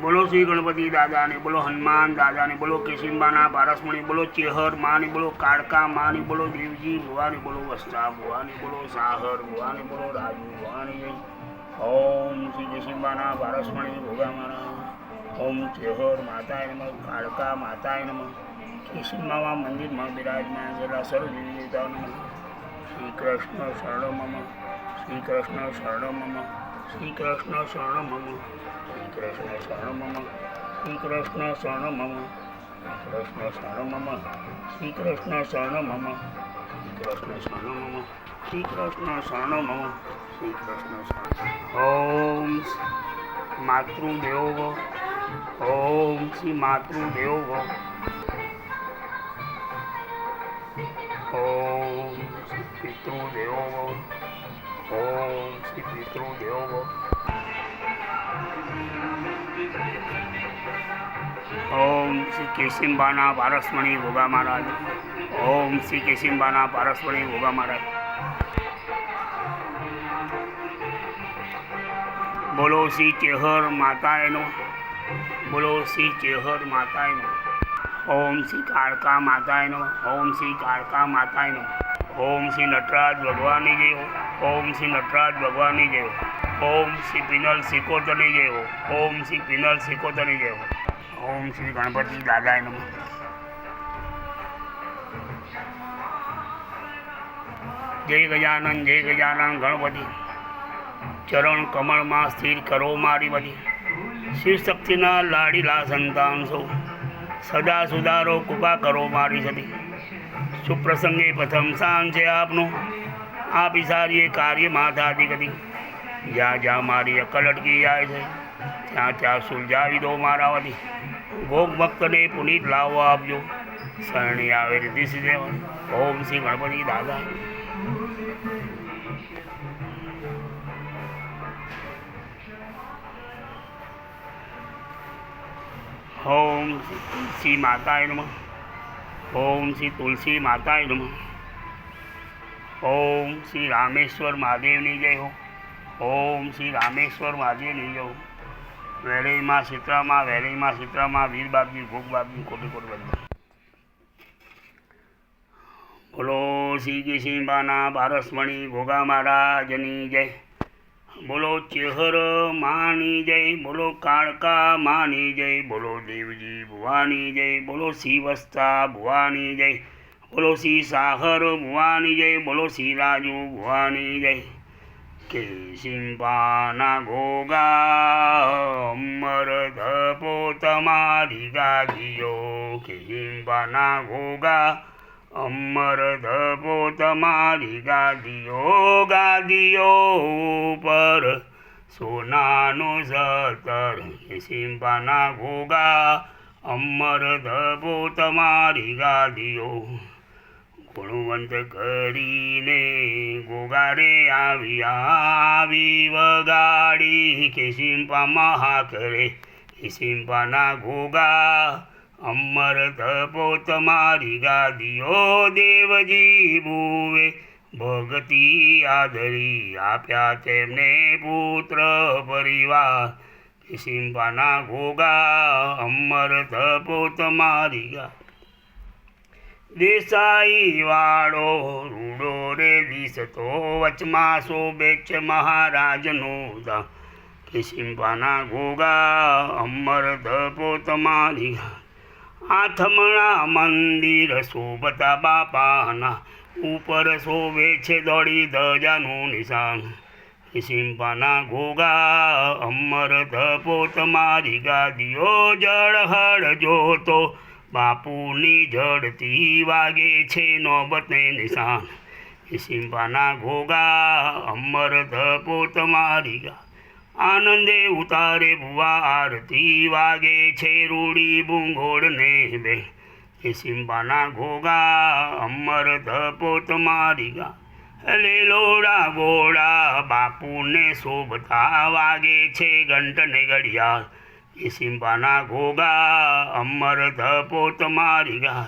બોલો શ્રી ગણપતિ દાદાને, બોલો હનુમાન દાદાને, બોલો કેશિંબાના પારસમણી બોલો ચેહર માની, બોલો કાળકા માની, બોલો દેવજી ભુવાની, બોલો વસ્તા ભુવાની, બોલો સાહર ભુવાની, બોલો રાજુ ભુવાની, ઓમ શ્રી કેશિંબાના પારસમણી ભોગામાના, ઓમ ચેહર માતાય નમઃ, કાળકા માતાય નમઃ કેશિંબામાં મંદિરમાં બિરાજમાન થયેલા સર્વદેવી દેવતાઓ નમઃ, શ્રી કૃષ્ણ શરણમ શ્રી કૃષ્ણ શરણમમ શ્રી કૃષ્ણ શરણમમ શ્રી કૃષ્ણ શરણમમ શ્રી કૃષ્ણ શરણમમ કૃષ્ણ શરણમમ શ્રી કૃષ્ણ શરણમમ શ્રી કૃષ્ણ શરણમમ શ્રી કૃષ્ણ શરણમમ શ્રી કૃષ્ણ શરણ ઓમ માતૃદેવ. ઓમ શ્રી માતૃદેવ. ઓમ પિતૃદેવ. પિતૃદેવો ભવ ઓમ શ્રી પિતૃદેવો ભવ ઓમ શ્રી કેશિંબાના પારસમણી ભોગા મહારાજ. ઓમ શ્રી કેશિંબાના પારસમણી ભોગા મહારાજ. બોલો શ્રી ચેહર માતાએનો બોલો શ્રી ચેહર માતાએનો ઓમ શ્રી કાળકા માતાએનો ઓમ શ્રી કાળકા માતાએનો ઓમ શ્રી નટરાજ ભગવાનની જય ઓમ શ્રી નટરાજ ભગવાનની જય ઓમ શ્રી પિનલ સિકોતરની જય ઓમ શ્રી પિનલ સિકોતરની જય ઓમ શ્રી ગણપતિ દાદાય નમઃ. જય ગજાનન જય ગજાનન ગણપતિ. ચરણ કમળમાં સ્થિર કરો મારી બધી. શિવ શક્તિના લાડીલા સંતાન સૌ સદા સુધારો કૃપા કરો મારી સતી. સુપ્રસંગે પ્રથમ સ્થાન છે આપનું આપી સારી એ કાર્ય માથાથી કદી જ્યાં જ્યાં મારી અકલ અટકી જાય છે ત્યાં ત્યાં સુલઝાવી દો મારા વતી ભોગ ભક્તને પુનીત લાવો આપજો શરણી આવે રીતિ સિદ્ધે ઓમ શ્રી ગણપતિ દાદા ઓમ શ્રી માતા નમઃ ઓમ શ્રી તુલસી નમઃ. ઓમ શ્રી રામેશ્વર મહાદેવની જય હો. ઓમ શ્રી રામેશ્વર મહાદેવની જય હો. વેલઈમાં સીતરામાં વેલઈમાં સીતરામાં વીર બાપજી, ભોગ બાપજી, કોટી કોટી બધા બોલો શ્રી કિશિંબાના પારસમણી ભોગા મહારાજની જય. બોલો ચેહર માની જય, બોલો કાળકા માની જય, બોલો દેવજી ભુવાની જય, બોલો શ્રી વસ્તા ભુવાની જય, બોલો શ્રી સાહર ભુવાની જય, બોલો શ્રી રાજુ ભુવાની જય. કે સિંપાના ઘોગા અમર ધપો તમારી ગાજીઓ કે સિંપાના ઘોગા અમર ધપો તમારી ગાદીઓ ગાદીઓ ઉપર. સોનાનું સતર સિંપાના ઘોગા અમર ધપો તમારી ગાદીઓ ગુણવંત કરીને ગોગારે આવી આવી વગાડી કે સિંપા મહાકરે સિંપાના ઘોગા અમર તપો તમારી દાદીઓ દેવજી ભુવે. ભગતી આદરી આપ્યા તેમને પુત્ર પરિવાર. સિંપાના ઘોગા અમર તપો તમારી ગા દેસાઈ વાળો રૂડો રે દિશતો વચમાં શોભે છે મહારાજનો દા કે સિંપાના ઘોગા અમર ધપો તમારી ગા આથમણા મંદિર શોભતા બાપાના ઉપર શોભે છે દોડી ધજાનું નિશાન. સિંપાના ઘોગા અમર ધપો તમારી ગાદીઓ જળહળ જોતો. બાપુની જડતી વાગે છે નોબતને નિશાન. સિંપાના ઘોગા અમર ધપો તમારી ગા આનંદે ઉતારે ભુવા આરતી વાગે છે રૂડી બુંગોળને બે એ સિંબાના ઘોગા અમર ધપોત મારી ગા. લેલોડા ગોળા બાપુને શોભતા વાગે છે ઘંટને ઘડિયાળ. એ સિંબાના ઘોગા અમર ધપો તમારી ગા.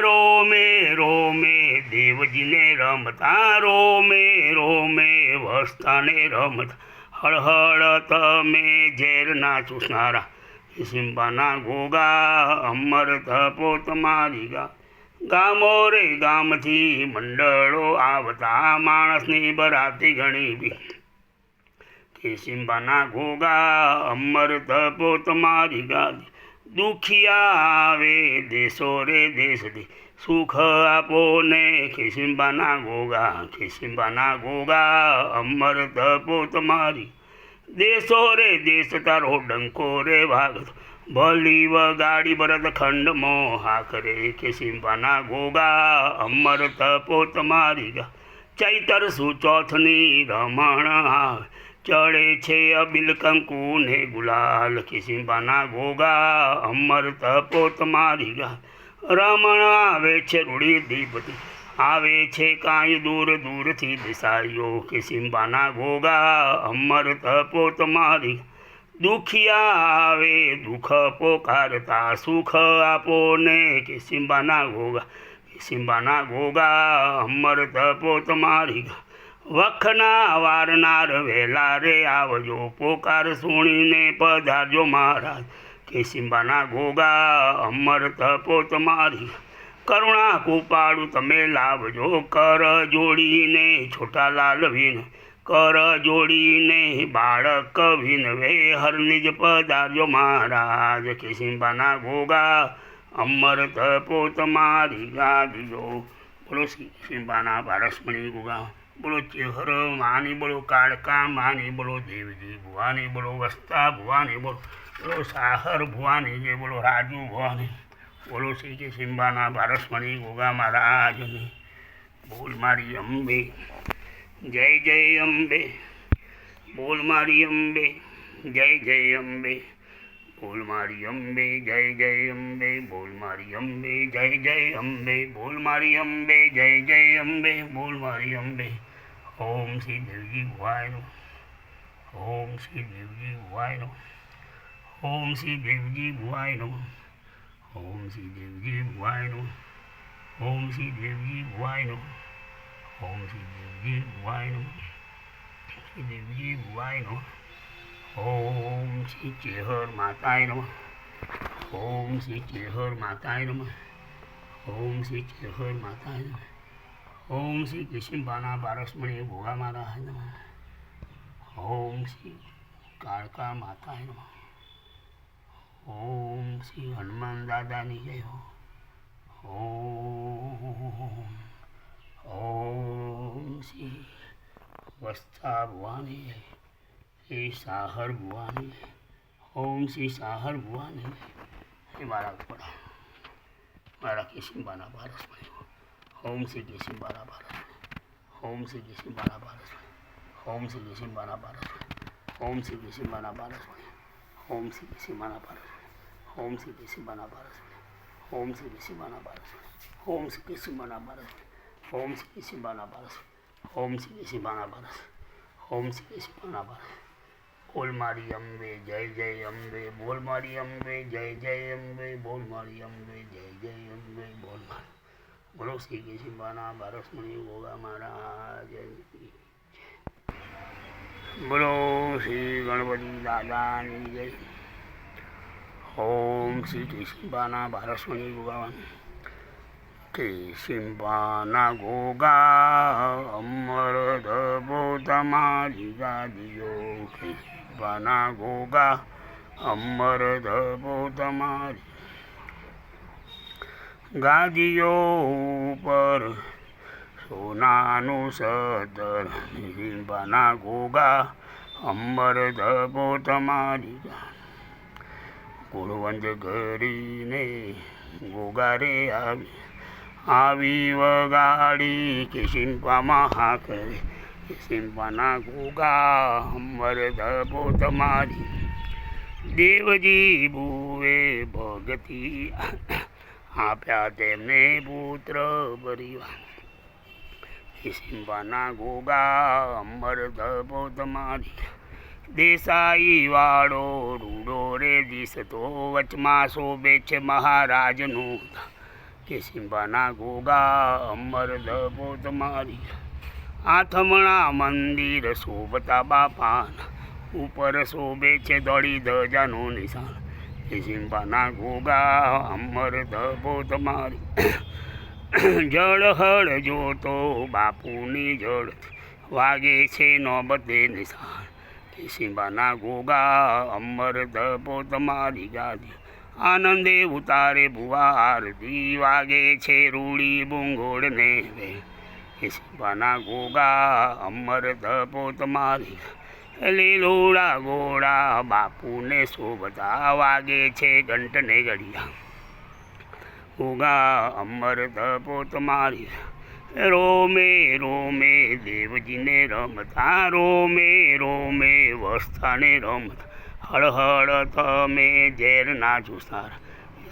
રોમે રોમે દેવ દેવજીને રમતા, રોમે રોમે વસ્તાને રમતા. હળહળ તમે ઝેરના ચૂસનારા. સિંબાના ગોગા અમર તપો તમારી ગા. ગામો રે ગામથી મંડળો આવતા માણસની બરાતી ઘણી બી. કે સિંબાના ગોગા અમર તપો તમારી ગા દુખિયા આવે દેશો રે દેશથી. સુખ આપો ને ખિસિંબાના ગોગા ખિસિંબાના ગોગા, અમર તપો તમારી. દેશો રે, દેશ તારો ડંકો રે ભાગતો ભલી વગાડી ભરત ખંડ મોહા કરે ખિસિંબાના ગોગા, અમર તપો તમારી. ગા ચૈતર સુચોથની રમણ આવે. ચડે છે અબિલ કંકુ ને ગુલાલ. ખિસિંબાના ગોગા, અમર તપો તમારી. ગા રમણ આવે છે રૂડી દીપતી આવે છે કાંઈ દૂર દૂરથી દિશાયો કે સિંબાના ગોગા અમર તપો તમારી દુખિયા આવે, દુઃખ પોકારતા, સુખ આપો ને કિસિંબાના ગોગા. સિંબાના ગોગા અમર તપો તમારી ગા વખના વારનાર વહેલા રે આવજો, પોકાર સુણીને પધારજો મહારાજ. કે સિંબાના ગોગા અમર તપો તમારી કરુણા કૃપાળુ તમે લાવજો કર જોડીને, છોટા લાલ વિન. કર જોડીને બાળક વિનવે હરનિજ પધાર્યો મહારાજ. કે સિંબાના ગોગા અમર તપો તમારી ગાજો બોલો સિંબાના પારસમણી ગોગા બોલો ચેહર માની, બોલો કાળકા માની, બોલો દેવજી ભુવાની, બોલો વસ્તા ભુવાની, બોલો બોલો સાહર ભુવાની, જે બોલો રાજુ ભુવાની, બોલો શ્રી કે સિંબાના પારસમણી ગોગા મહારાજની, બોલ મારી અંબે, જય જય અંબે, બોલ મારી અંબે, જય જય અંબે, બોલ મારી અંબે, જય જય અંબે, બોલ મારી અંબે, જય જય અંબે, બોલ મારી અંબે, જય જય અંબે, બોલ મારી અંબે. ઓમ શ્રી દેવજી ભુવાયનો ઓમ શ્રી દેવજી ભુવાયનો ઓમ શ્રી દેવજી ભુવાયનો ઓમ શ્રી દેવજી ભુવાયનો ઓમ શ્રી દેવજી ભુવાયનો ઓમ શ્રી દેવજી ભુવાયનો શ્રી દેવજી ભુવાયનો ઓમ શ્રી ચેહર માતાય નમઃ. ઓમ શ્રી ચેહર માતાય નમઃ. ઓમ શ્રી ચેહર માતાય નમઃ. ઓમ શ્રી કિશનબાના પારસમણી ભોગા મહારાજ નમઃ. ઓમ શ્રી કાળકા માતાય નમઃ. ओम श्री हनुमान दादा नहीं गए हो। ओम ओम श्री वस्ता भुवानी, श्री साहर भुवानी, ओम श्री साहर भुवानी। हे मारा पड़ा मारा किसी बाना बारस में ओम श्री किसी बना बारस में, ओम श्री किसी बारा बारस में, ओम श्री किसी बारा बारस में, ओम श्री किसी बारा बारस में, ओम श्री किसी बारा बारस ஓம் ஸ்ரீ கிருஷ்ணபானா பாரசன ஓம் ஸ்ரீ கிருஷ்ணபானா பாரசன ஓம் ஸ்ரீ கிருஷ்ணபானா பாரசன ஓம் ஸ்ரீ கிருஷ்ணபானா பாரசன ஓம் ஸ்ரீ கிருஷ்ணபானா பாரசன ஓம் ஸ்ரீ கிருஷ்ணபானா பாரசன બોલ મારી અંબે જય જય અંબે બોલ મારી અંબે જય જય અંબે બોલ મારી અંબે જય જય અંબે બોલ મારી બોલો શ્રી કેશિંબાના બારસમણી ગોગા મહારાજ બોલો શ્રી ગણપતિ દાદાની જય ઓમ શ્રી કેશીબાના બારસમણી કે કેશીબાના ગોગા અમર ધબો તમારી ગાદીઓ કેશીબાના ગોગા અમર ધબો તમારી ગાદીઓ ઉપર. સોનાનું સદર. હિંબાના ગોગા અમર ધબો તમારી કુળવંત ઘડીને ગોગા ગોગારે આવી આવી વગાડી કિશિંપામાં હા કરે કિશિંપાના ગોગા અંબર ધબો તમારી દેવજી બુએ ભગતી આપ્યા તેમને પુત્ર પરિવાર સિંબાના ગોગા અમર ધબો તમારી દેસાઈ વાળો રૂડો રે દિસતો વચમાં શોભે છે મહારાજનું. કે સિંબાના ગોગા અમર દબો તમારી આથમણા મંદિર શોભતા બાપાના. ઉપર શોભે છે દોડી ધજાનું નિશાન. કે સિંબાના ગોગા અમર દબો તમારી જળ હળ જોતો બાપુની જળ. વાગે છે નોબતે નિશાન. સિંબાના ગોગા, અમર ધપો તમારી ગાદી. આનંદે ઉતારે ભુવા આરતી વાગે છે રૂડી બુંગોળને વે. સિંબાના ગોગા, અમર ધપો તમારી લીલોડા ગોળા, બાપુને શોભતા વાગે છે ઘંટને ઘડિયા. ગોગા, અમર ધપો તમારી રોમે રોમે, દેવજીને રમતા, રોમે રોમે વસ્તાને રમત હળ હળ, તમે ઝેર ના ચુસાર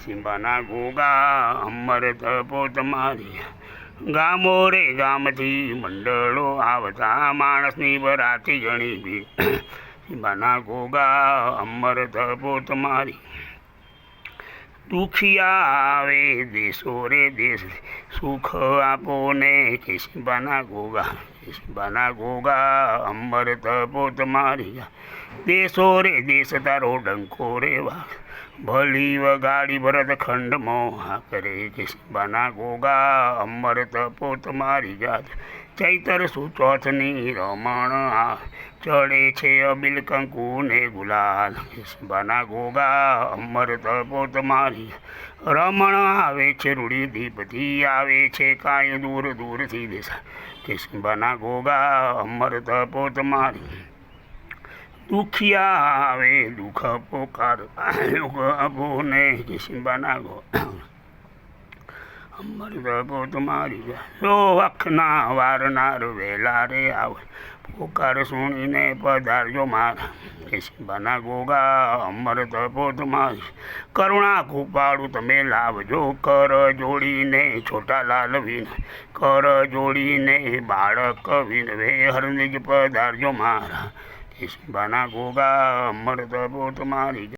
સિંબાના ગોગા, અમર તપો તમારી ગામો રે ગામથી મંડળો આવતા, માણસની બરાતી ગણી બી સિંબાના ગોગા, અમર તપો તમારી દુખિયા આવે દેશો રે દેશ. સુખ આપો ને કેશીબાના ગોગા કેશીબાના ગોગા અમર તપો તમારી દેશો રે દેશ તારો ડંકો રે વા ભલી વગાડી ભરત ખંડ મોહા કરે કેશીબાના ગોગા અમર તપો તમારી જાત ચૈતર સુચોથની રમણ ચડે છે અબિલ કંકુ ને ગુલાલ. બના ગોગા અમર તપો મારી. રમણ આવે છે રૂડી દીપથી આવે છે, કાંઈ દૂર દૂરથી દેશા. કેશીબાના ગોગા અમર તપો મારી. દુખિયા આવે, દુઃખ પોકાર ને કેશીબાના ગો અમર તપો તમારી વારનાર વેલા રે સુણીને પધારજો મારા કેશીબાના ગોગા અમર તપો તમારી કરુણા કૃપાળુ તમે લાવજો કર જોડીને છોટા લાલ વિન કર જોડીને બાળક વિન વે હરનિજ પધારજો મારા કેશીબાના ગોગા અમર તપો તમારી